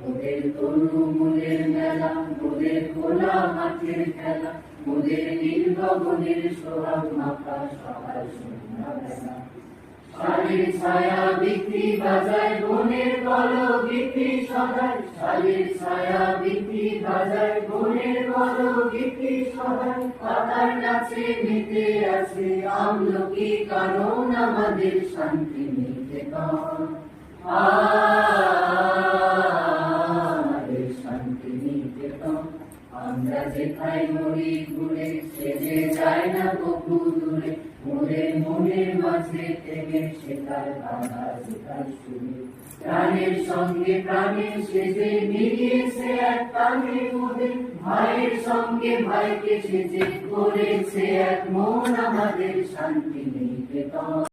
মোদের তরু মোদের মেলা, মোদের খোলা মাঠের খেলা মোদের নীল গগনের সোহাগ মাথা সকাল সন্ধ্যাবেলা শালের ছায়া বিক্রি বাজায় বলো বিক্রি সদাই শালের ছায়া বিক্রি বাজায় বনের বলো বিক্রি সদাই পাতার কাছে মেতে আছে আমলকি কারণ আমাদের শান্তি নিকেতন আমাদের শান্তি নিকেতন আমরা যেথায় মরি ঘুরে সেজে যায় না বহু দূরে। মোদের মনের মাঝে থেকে সেটার বাধা যেটার শুনি। প্রাণের সঙ্গে প্রাণের সেজে মিলিয়েছে এক প্রাণে মোদের ভাইয়ের সঙ্গে ভাইকে সেজে করেছে এক মন আমাদের শান্তি নিকেতন